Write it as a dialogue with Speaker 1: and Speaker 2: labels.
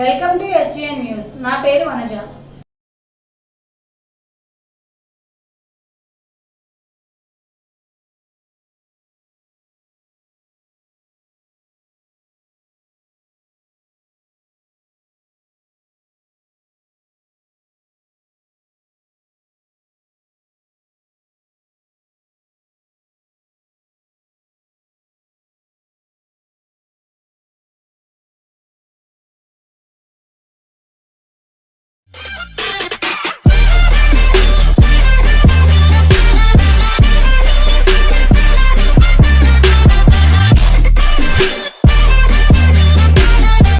Speaker 1: Welcome to SVN news. నా పేరు వనజ.